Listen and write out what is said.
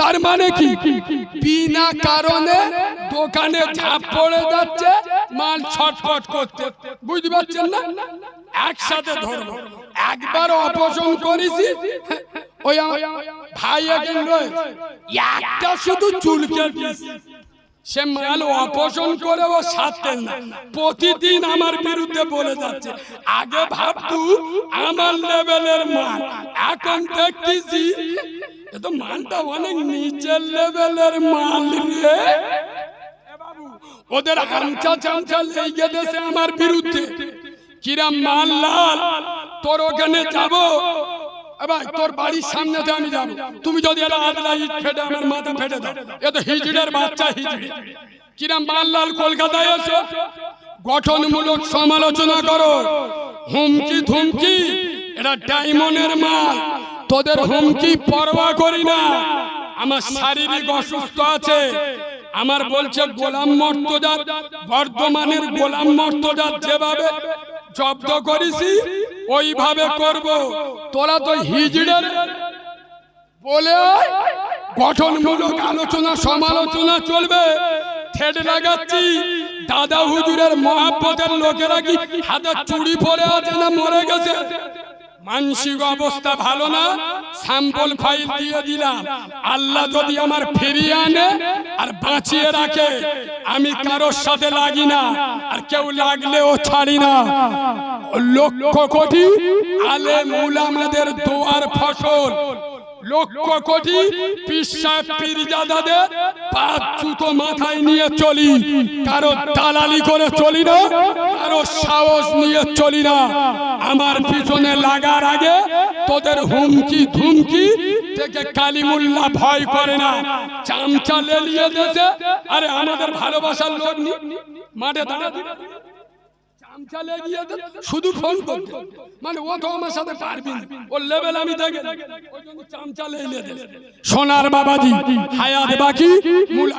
তার মানে কি? বিনা কারণে দোকানে ঝাঁপ পড়ে যাচ্ছে, মাল ছটফট করতে। বুঝতে পারছেন না? একসাথে ধরবো। একবার অপছন করেছি, ওই ভাই রয়ে একটা শুধু চুলকে দিয়েছে। সে মাল অপছন করে ও সারতেন না। প্রতিদিন আমার বিরুদ্ধে বলে যাচ্ছে, আগে ভাবতু, আমার লেভেলের মাল। এখন দেখতেছি এ তো মালটা অনেক নিচের লেভেলের মাল রে। ওদের আমচা চামচা লেগে দেশে আমার বিরুদ্ধে। কিরাম মাল লাল তোর ওখানে যাব? ভাই তোর বাড়ির সামনে আমি যাব। তুমি যদি এটা আদলা ইট ফেটে আমার মাথা ফেটে দাও। এ তো হিজড়ের বাচ্চা হিজড়ি। কিরাম মাল লাল কলকাতায় এসো। গঠনমূলক সমালোচনা করো। হুমকি ধুমকি এটা ডায়মন্ডের মাল। তোদের হুমকি পরোয়া করি না। আমার শারীরিক অসুস্থ আছে। আমার বলছে গোলাম মর্তজার বর্ধমানের গোলাম মর্তজার যেভাবে জব্দ করেছি ওইভাবে করব। তোরা তো হিজড়ের বলে গঠনমূলক আলোচনা সমালোচনা চলবে। থেড লাগাচ্ছি। দাদা হুজুরের মহাব্বতের লোকেরা কি হাতে চুড়ি পরে আছে না মরে গেছে? মানসিক অবস্থা ভালো না? স্যাম্পল ফাইল দিয়ে দিলাম। আল্লাহ যদি আমার ফিরিয়ে আনে আর বাঁচিয়ে রাখে আমি কারোর সাথে লাগি না। আর কেউ লাগলেও ছাড়ি না। লক্ষ কোটি আলে মুলামাদের দোয়ার ফসল। লক্ষ কোটি পিসা পীরজাদাদের পাঁচ জুতো মাথায় নিয়ে চলি। কারও দালালি করে চলি না, কারও সাহস নিয়ে চলি না। আমার পিছনে লাগার আগে তোদের হুমকি ধুমকি থেকে কালিমুল্লাহ ভয় করে না। চামচা লেলিয়ে দিয়েছে। আরে আমাদের ভালোবাসার লোক মাঠে দাঁড়া। চামচা গিয়ে শুধু ফোন করতে। মানে ও তো আমার সাথে পারবি। ওর লেভেল আমি দেখে দে। সোনার বাবাজি হায়াত বাকি